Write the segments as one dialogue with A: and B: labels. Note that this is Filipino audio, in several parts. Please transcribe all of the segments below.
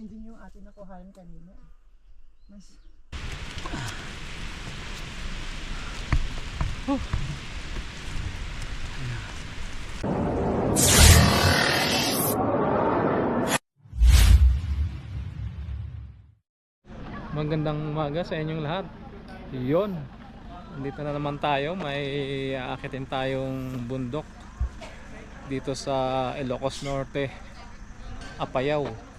A: hindi yung atin nakuhaan kanina. Mas
B: Magandang umaga sa inyong lahat. Yun. Dito na naman tayo. May aakitin tayong bundok dito sa Ilocos Norte, Apayao.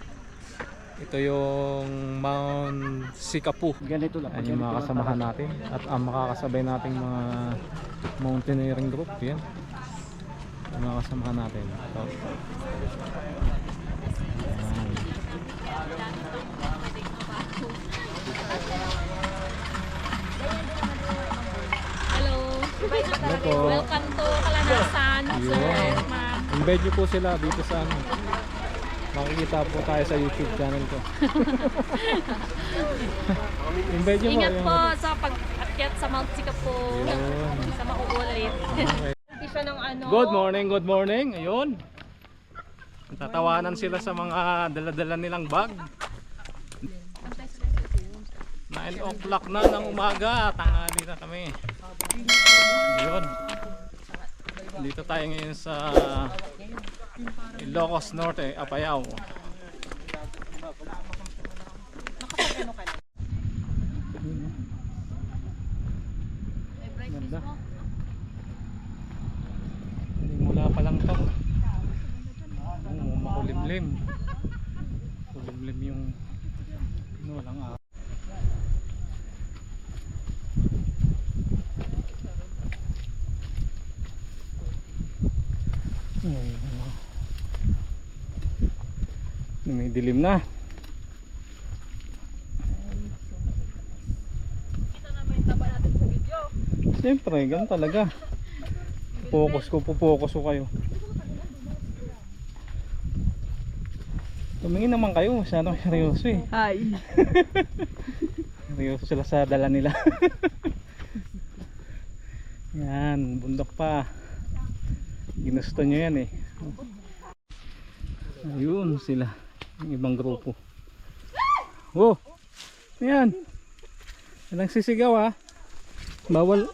B: Ito yung Mount Sikapu.
A: ganito lang.
B: Yan yung mga kasamahan natin at ang makakasabay nating mga mountaineering group. Yan. Yung mga kasamahan natin. Ito.
C: Hello.
B: Hello po.
C: Welcome to Kalanasan, sir. Ma'am.
B: Invite nyo po sila dito sa ano. Makikita po tayo sa YouTube channel ko. Invite po.
C: Ingat
B: yung-
C: po sa pag-akyat sa Mount Sikapo. Sa mauulit.
B: Okay.
C: Isa ng ano.
B: Good morning, good morning. Ayun. Tatawanan sila sa mga dala-dala nilang bag. 9 o'clock na ng umaga. Tanghali na kami. Ayun. Dito tayo ngayon sa Ilocos Norte, Apayao. Ganda. Hindi mula pa lang to. Oo, makulimlim. Kulimlim yung ano walang araw. Ayun, ano. May dilim na. Siyempre, ganun talaga. Focus ko, focus ko kayo. Tumingin naman kayo, masyadong seryoso eh.
A: Hi.
B: Seryoso sila sa dala nila. yan, bundok pa. Ginusto nyo yan eh. Ayun sila, yung ibang grupo. Oh! Yan! Walang sisigaw ah. Bawal,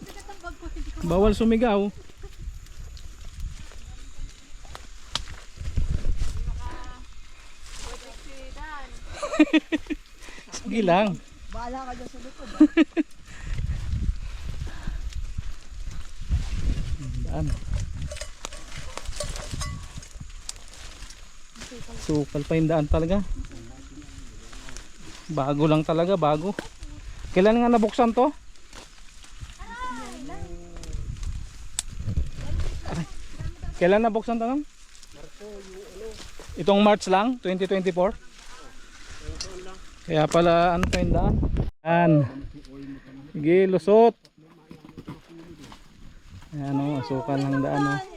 B: bawal sumigaw. Sige lang.
A: Bahala ka dyan sa likod.
B: Daan. Sukal pa yung daan talaga. Bago lang talaga, bago. Kailan nga nabuksan to? Aray. Kailan nabuksan to? Itong March lang, 2024? Kaya pala ano pa yung daan? Yan. Sige, lusot. Ayan o, asukal ng daan o.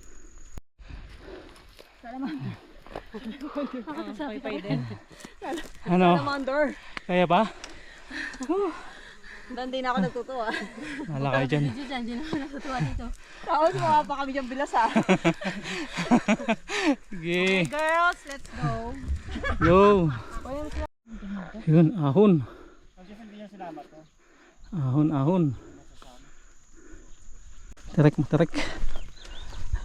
B: Ano?
A: Commander.
B: Kaya ba?
A: Doon din ako nagtutuwa.
B: Wala kayo dyan.
C: Diyan, diyan ako natutuwa dito.
A: Tapos mga pa kami dyan bilas ha.
B: Sige.
A: Girls, let's go.
B: Go. Yun, ahon. Ahon, ahon. Terek mo, terek.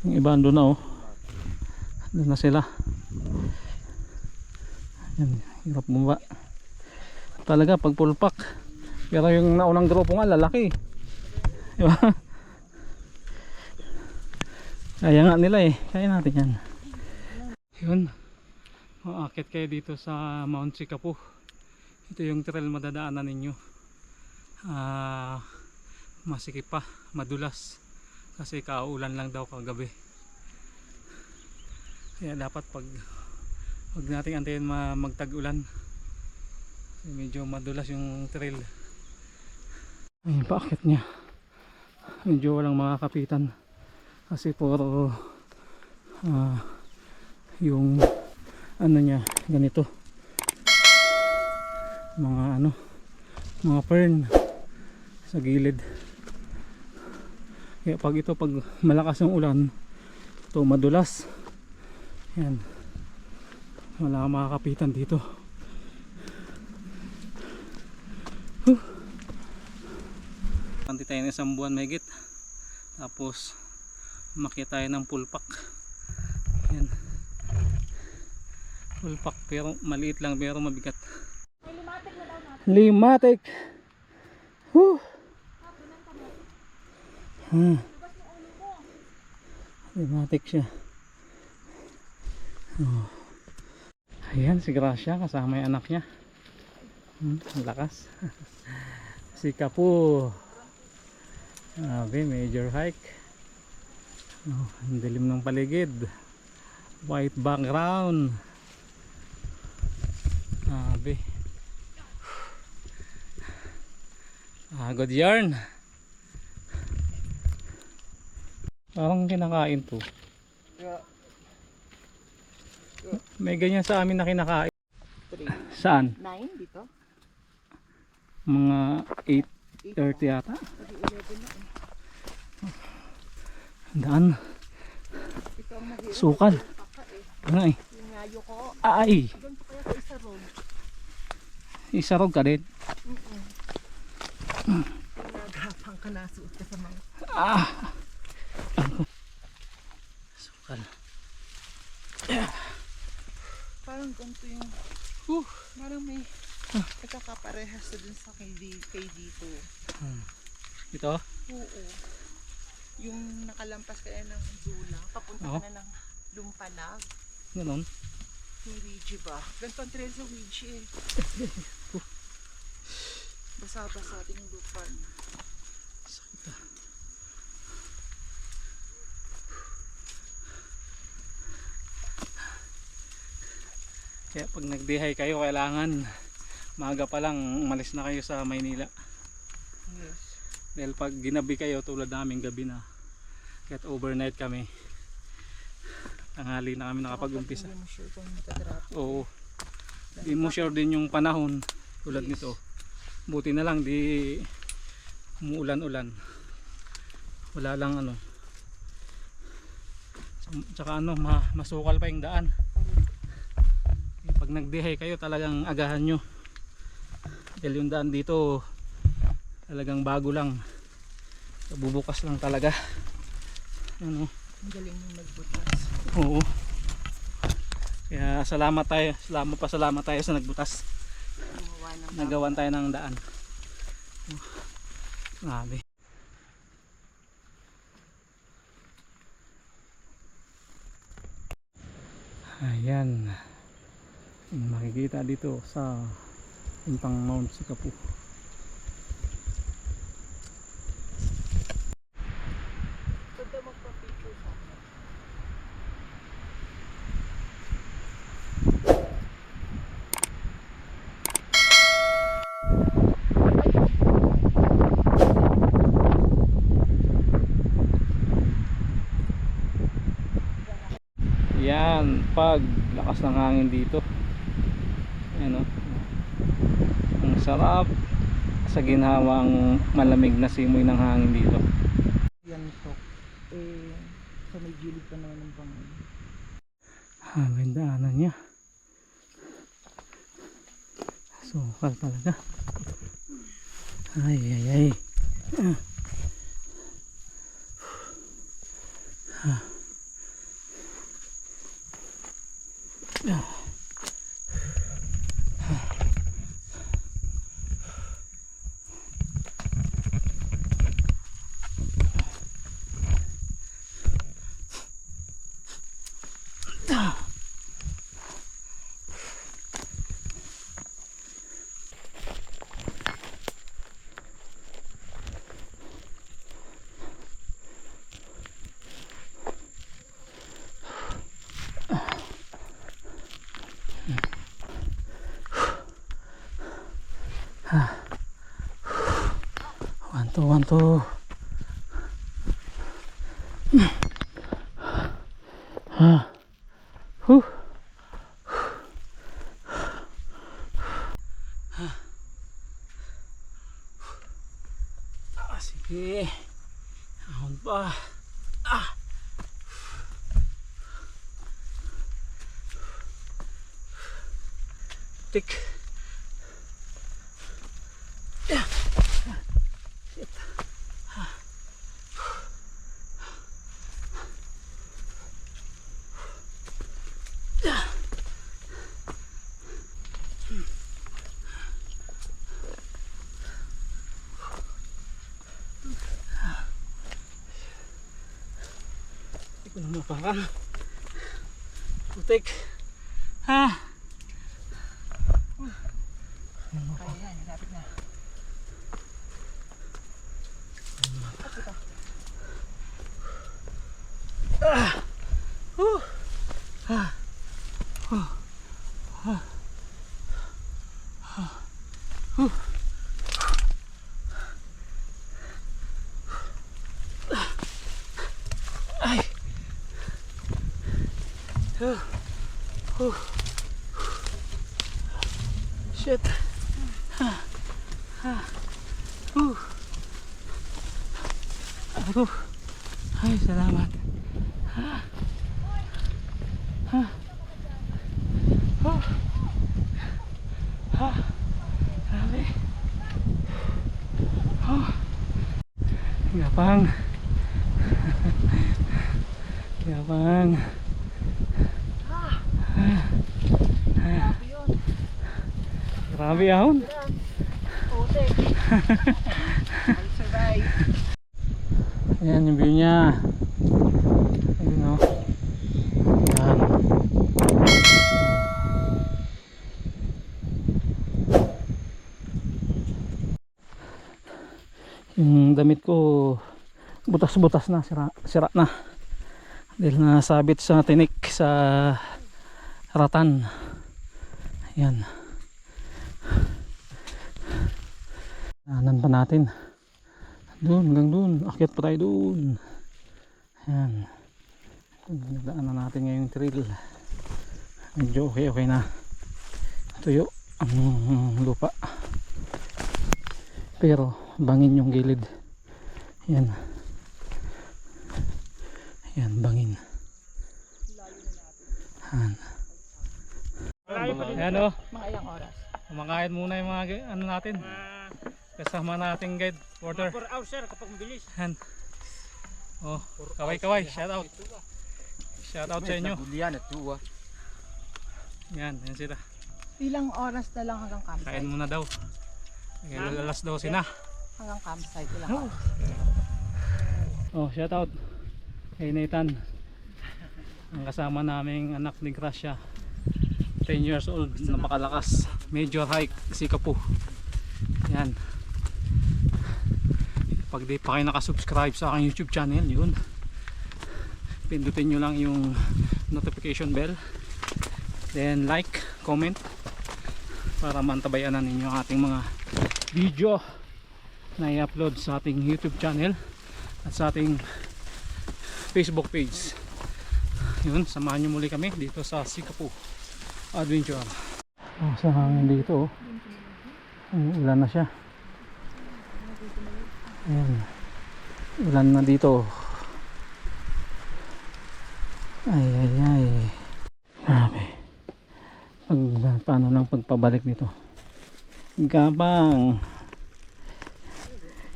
B: Yung iba ando na oh. Doon na sila. Yan, hirap bumaba. Talaga pag full pack. Pero yung naunang grupo nga lalaki. Di ba? Kaya nga nila eh. Kaya natin yan. Yun. Maakit kayo dito sa Mount Sikapu. Ito yung trail madadaanan ninyo. Ah, masikip pa, madulas. Kasi kaulan lang daw kagabi. Kaya dapat pag wag nating antayin ma- magtag-ulan. Medyo madulas yung trail. Ayun paakit niya. Medyo walang makakapitan kasi puro ah, yung ano niya ganito. Mga ano mga fern sa gilid. Kaya pag ito pag malakas yung ulan ito madulas yan wala kang makakapitan dito. Huh. Kanti tayo ng isang buwan mahigit tapos umakyat tayo ng pulpak yan pulpak pero maliit lang pero mabigat. Limatic Whew. Hmm. limatic siya oh. ayan si Gracia kasama yung anak niya hmm, lakas si Kapu Grabe, major hike. Oh, ang dilim ng paligid. White background. Grabe. Ah, good yarn. Parang kinakain to. May ganyan sa amin na kinakain. Saan?
A: 9 dito?
B: Mga 8.30 yata. Daan.
A: Ang mahirap.
B: Sukal.
A: Eh.
B: Ano eh?
A: Ngayo ko.
B: Ay!
A: Isa.
B: Isarog ka din.
A: Nagapang ka na suot ka sa mga.
B: Ah! Sukal.
A: Parang ganito yung.
B: Uh.
A: Parang may. Nagkakaparehas na dun sa kay, kay dito.
B: Ito?
A: Oo. Yung nakalampas ka na ng Zula, papunta
B: Oo.
A: ka na ng Lumpalag,
B: Ganon.
A: yung Ouija ba? Ganito ang trail sa Ouija eh. Basa-basa din yung lupa niya.
B: Kaya pag nagdihay kayo, kailangan maaga pa lang umalis na kayo sa Maynila.
A: Yes.
B: Dahil pag ginabi kayo tulad namin gabi na, kahit overnight kami, tanghali na kami nakapag-umpisa.
A: Sure.
B: Oo. Di mo sure din yung panahon tulad
A: Yes.
B: nito. Buti na lang di umuulan-ulan. Wala lang ano. Tsaka ano, ma masukal pa yung daan. Pag nagdihay kayo talagang agahan nyo. Dahil yung daan dito talagang bago lang. Bubukas lang talaga. Ano,
A: Ang galing yung nagbutas.
B: oo. Kaya salamat tayo, salamat pa salamat tayo sa nagbutas. Nagawan tayo ng daan oh, grabe ayan yung makikita dito sa puntang Mount Sikapu. Yan pag lakas ng hangin dito ano ang sarap sa ginhawang malamig na simoy ng hangin dito
A: Yan to. Eh, sa may gilid pa naman ng bangin.
B: Ah, ganda ano niya. Sukal talaga. Ay, ay, ay. Ah. Ah. To, one, two. Ah. Huh. Ah, sige. Ahon pa. Ah. Tik. Na maparang. Putik. Ha?
A: Ayan, lapit na.
B: Ay. Huh. Huh. Shit. Ha. Ha. Huh. Ako. Ay, salamat. Ha. Ha. Huh. Ha. Grabe. Oh. Gapang. Gapang. Grabe ahon. Ayan yung view niya. Ayun o. Ayan. Yung damit ko butas-butas na, sira, sira na. Dahil nasabit sa tinik sa ratan. Ayan. Anan pa natin. Doon, hanggang doon. Akyat pa tayo doon. Ayan. Nagdaan na natin ngayong trail. Medyo okay, okay na. Tuyo ang lupa. Pero bangin yung gilid. Ayan. Ayan, bangin. Ayan. Ayan o.
A: Mga ilang oras.
B: Kumakain muna yung mga ga- ano natin. Kasama nating guide, porter.
D: 4 hours sir kapag mabilis.
B: Yan. Oh, kaway kaway, shout out. Shout out sa inyo.
D: Bulian at tuwa.
B: Yan, yan sila.
A: Ilang oras na lang hanggang
B: Kain
A: campsite?
B: muna daw. Kaya alas 12 na.
A: Hanggang campsite. Ilang
B: Oh.
A: oras?
B: Oh, shout out. Kay Nathan. Ang kasama naming anak ni Gracia. 10 years old, napakalakas. Major hike, Sikapu. Yan. Pag di pa kayo nakasubscribe sa aking YouTube channel, yun. Pindutin nyo lang yung notification bell. Then like, comment para mantabayanan ninyo ang ating mga video na i-upload sa ating YouTube channel at sa ating Facebook page. Yun, samahan nyo muli kami dito sa Sikapu Adventure. Oh, sa hangin dito, oh. Ulan na siya. Ayan. Ulan na dito. Ay, ay, ay. Grabe. Pag, paano lang pagpabalik nito? Gabang.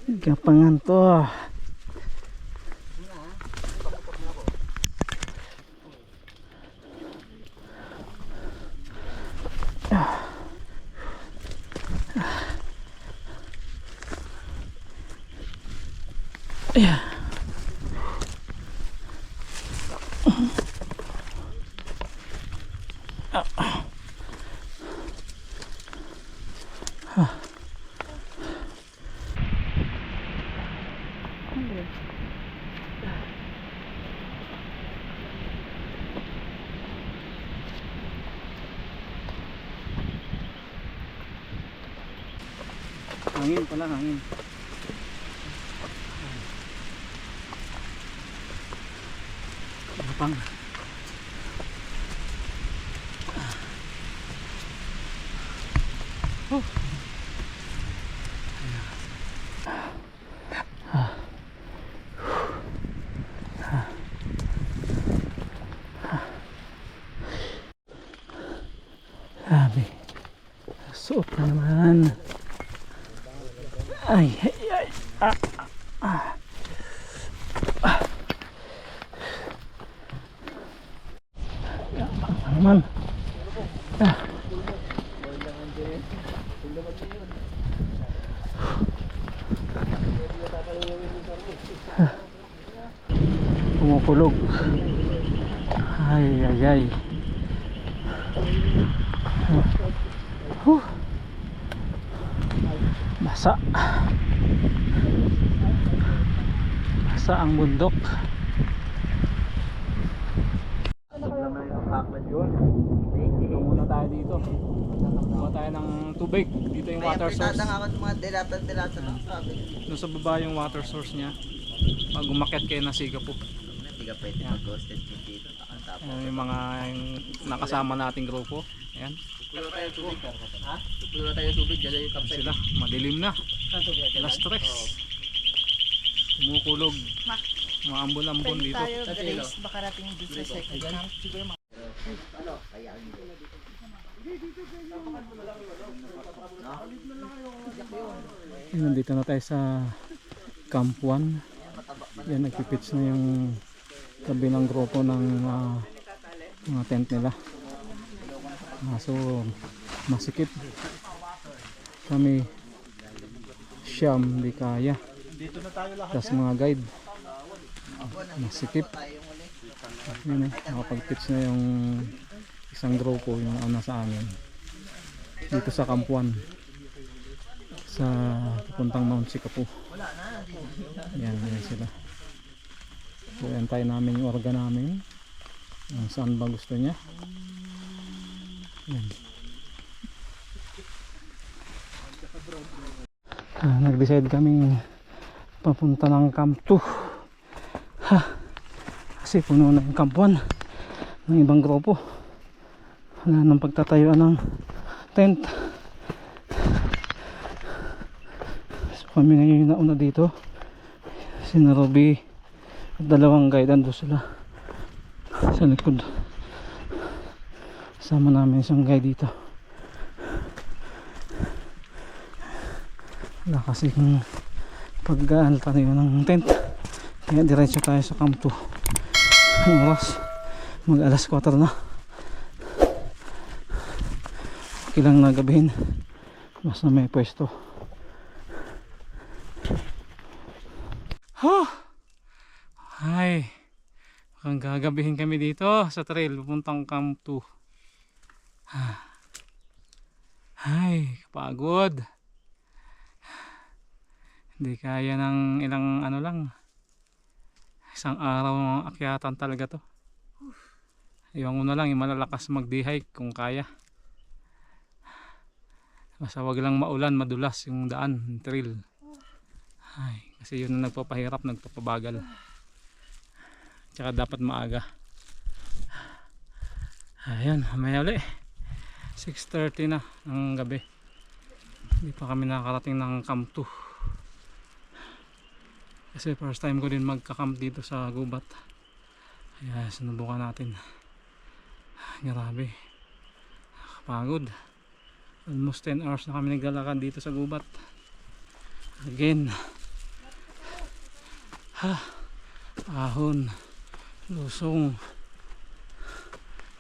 B: Gapangan to. Hangin pala, hangin. Ano pang? Pumukulog. Ay, ay, ay. Huh. Basa. Basa ang bundok. muna tayo dito. Kuha tayo ng tubig. Dito yung water source. Doon sa baba yung water source niya. Pag umakyat kayo ng siga po.
D: Ka pwede mag-ghosted yung dito. Tapos
B: Ayan yung mga yung nakasama nating grupo. Ayan.
D: Tupulo tayo tubig. Ha? Tupulo tayo tubig. Dala yung
B: Ayan sila. Madilim na. Alas tres. Kumukulog. Mga ambon-ambon dito.
D: Grace,
A: makarating dito sa second camp. Siguro mga
B: Ayan, nandito na tayo sa Camp 1. Yan, nagpipits na yung kabilang grupo ng ah, mga tent nila. Ah, so, masikip. Kami siyam, di kaya. Tapos mga guide. Masikip. Yan eh, nakapag-pitch na yung isang grupo yung nauna sa amin. Dito sa 1 sa papuntang Mount Sikapu. Yan, yan sila. So, antay namin yung orga namin. Kung saan ba gusto niya. Yan. Ah, nag-decide kami papunta ng Camp 2. Ha. Kasi puno na yung Camp 1 ng ibang grupo. Wala nang pagtatayuan ng tent. So kami ngayon yung nauna dito. Si Narobi dalawang guide ando sila sa likod. Sama namin isang guide dito. Wala kasi kung pag-aalta tayo ng tent. Kaya diretso tayo sa camp 2. Ang oras? Mag alas 4 na. Okay lang na gabihin. Basta may pwesto. Huh! Ay, mukhang gagabihin kami dito sa trail pupuntang Camp 2. Ay, kapagod. Hindi kaya ng ilang ano lang. Isang araw akyatan talaga to. Iwan ko na lang yung malalakas mag-hike kung kaya. Basta wag lang maulan, madulas yung daan, trail. Ay, kasi yun ang nagpapahirap, nagpapabagal. Tsaka dapat maaga. Ayan, mamaya uli. 6.30 na ng gabi. Hindi pa kami nakarating ng camp 2. Kasi first time ko din magka-camp dito sa gubat. Kaya sinubukan natin. Grabe. Nakapagod. Almost 10 hours na kami naglalakad dito sa gubat. Again. Ha. Ahon. Lusong.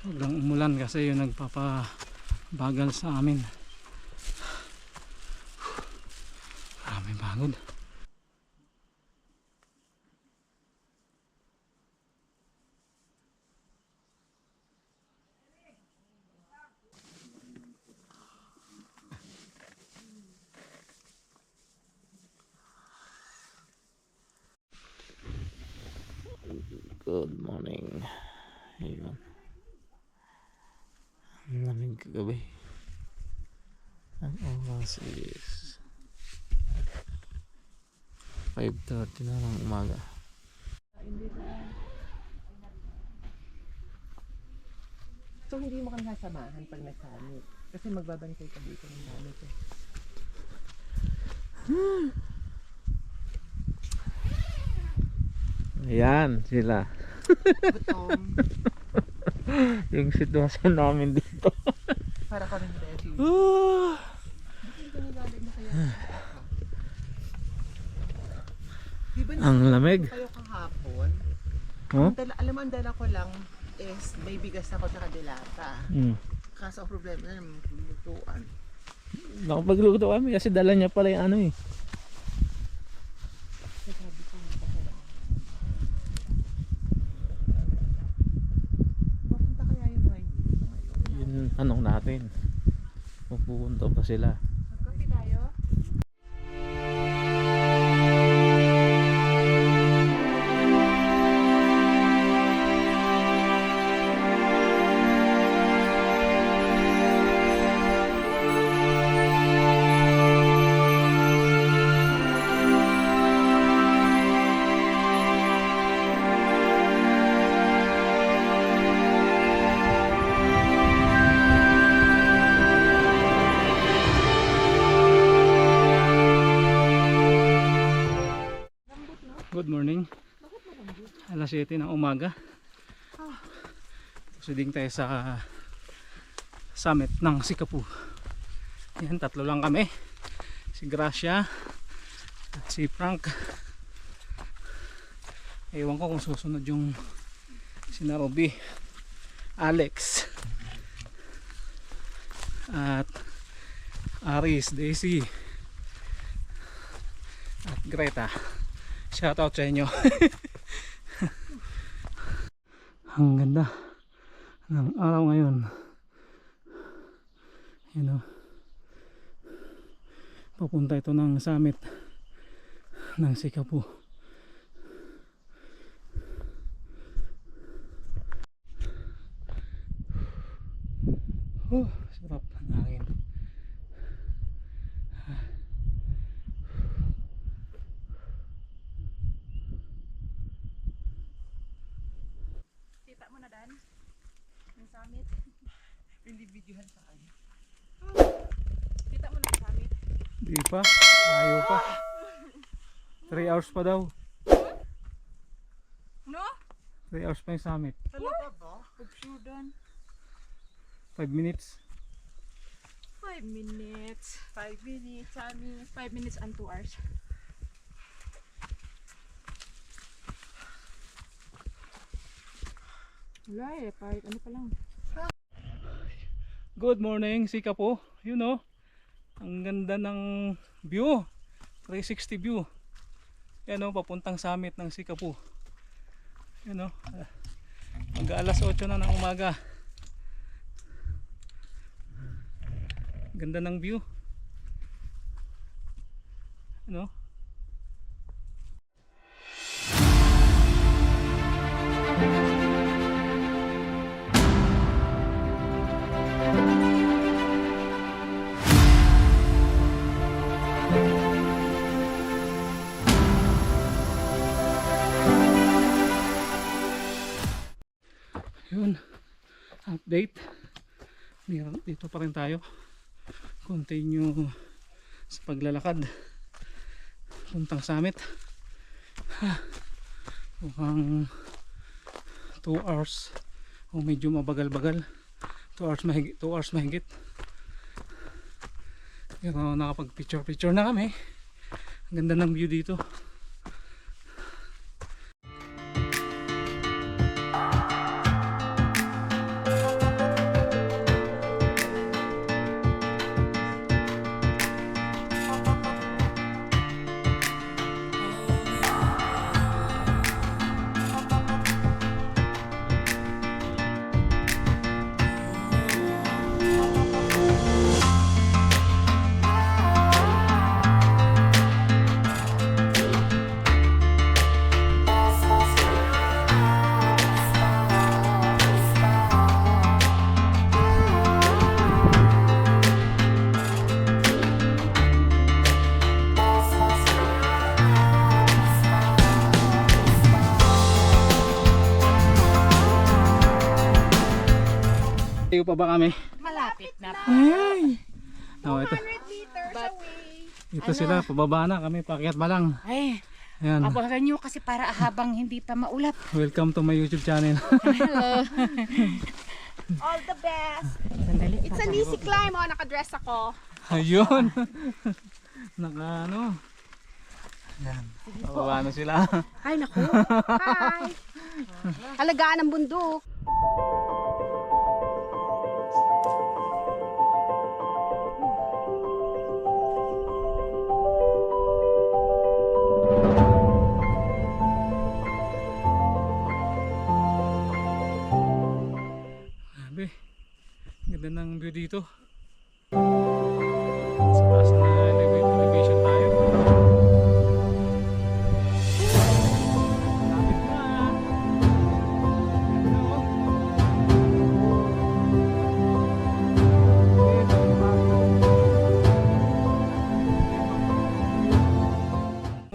B: Huwag lang umulan kasi yun nagpapabagal sa amin. Marami pagod.
D: Good morning. Ayun. Ang lamig kagabi. Ang oras is 5.30 na ng umaga.
A: So, hindi mo kami sasamahan pag nag-summit. Kasi magbabantay ka dito ng summit eh.
E: Ayan, sila.
A: Gutom.
E: Yung sitwasyon namin dito.
A: Para kami ready. Di ba
E: Ang lamig.
A: kayo kahapon?
E: Huh?
A: Ang dala, alam mo, ang dala ko lang is may bigas ako sa kadilata.
E: Hmm.
A: Kaso problema na lutuan.
E: Nakapagluto kami kasi dala niya pala yung ano eh. Yun ang tanong natin. Pupunta ba sila?
B: Alas 7 ng umaga. Proceeding tayo sa summit ng Sikapu. Yan, tatlo lang kami. Si Gracia at si Frank. Ewan ko kung susunod yung si Narobi, Alex, at Aris, Daisy, at Greta. Shoutout sa inyo. Ang ganda ng araw ngayon. Yun o. Papunta ito ng summit ng Sikapu. Oh, sarap ng hangin.
C: Kita mo na, Dan? Yung summit.
A: Hindi videohan sa kanya.
C: Kita mo na yung summit.
B: Di pa. Ayaw pa. 3 hours pa daw.
C: No?
B: 3 hours pa yung summit.
A: Talaga ba?
C: Pag sure, Dan.
B: 5 minutes.
C: 5 minutes. 5 minutes, Sammy. 5 minutes and 2 hours. Wala eh, kahit ano pa lang.
B: Good morning, Sika po. You know, ang ganda ng view. 360 view. Yan o, papuntang summit ng Sika po. Yan o, mag alas 8 na ng umaga. Ganda ng view. Ano? Update. Dito pa rin tayo. Continue sa paglalakad. Puntang summit. Ha. Mukhang 2 hours o medyo mabagal-bagal. 2 hours mahigit. 2 hours mahigit. Pero nakapag picture picture na kami. Ang ganda ng view dito. Tayo pa ba kami?
C: Malapit na.
B: Ay! Oh, ito.
C: meters away.
B: Ito sila, pababa na kami, pakyat pa lang.
F: Ay,
B: Ayan,
F: abangan nyo kasi para habang hindi pa maulap.
B: welcome to my YouTube channel.
C: All the best.
F: Sandali.
C: It's an easy climb. Oh, nakadress ako.
B: Ayun! Naka ano. Ayan, pababa na sila.
C: Ay, naku. Hi. Alagaan ng bundok.
B: Ganda ng view dito. Sa taas na eleva- elevation tayo.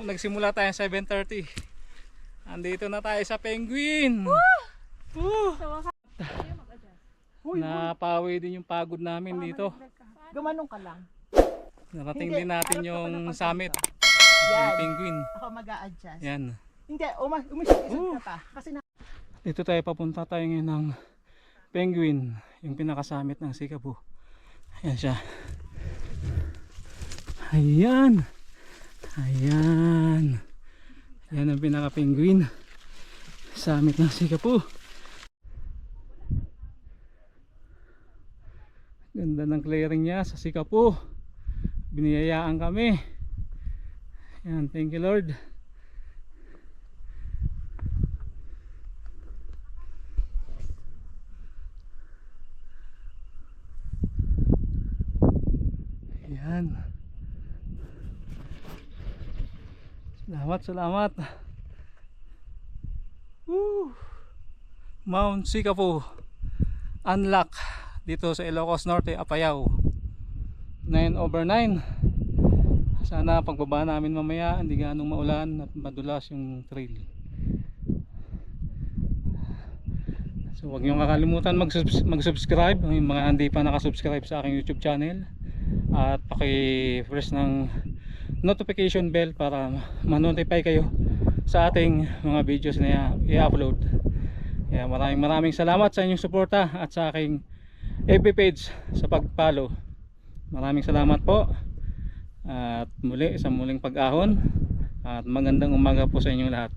B: Nagsimula tayo 7.30 Andito na tayo sa Penguin Woo! Napawi din yung pagod namin dito.
G: Gumanong ka lang.
B: Narating
G: Hindi,
B: din natin
G: harap ka
B: yung
G: ng
B: summit.
G: Yan.
B: Yung penguin.
G: Ako mag-a-adjust.
B: Yan.
G: Hindi, uma- umisip-isip ka pa. Kasi na
B: Dito tayo papunta tayo ngayon ng penguin. Yung pinaka-summit ng Sikapu. Ayan siya. Ayan. Ayan. Ayan ang pinaka-penguin. Summit ng Sikapu. Ganda ng clearing niya sa Sikapu. Biniyayaan kami. Ayan, thank you Lord. Ayan. Salamat, salamat. Woo! Mount Sikapu. Unlock dito sa Ilocos Norte, Apayao. 9 over 9. Sana pagbaba namin mamaya hindi ganong maulan at madulas yung trail. So huwag niyong kakalimutan mag-subs- mag-subscribe yung mga hindi pa nakasubscribe sa aking YouTube channel at paki-press ng notification bell para ma-notify kayo sa ating mga videos na i-upload. Kaya maraming maraming salamat sa inyong suporta at sa aking FB page sa pag-follow. Maraming salamat po. At muli, sa muling pag-ahon. At magandang umaga po sa inyong lahat.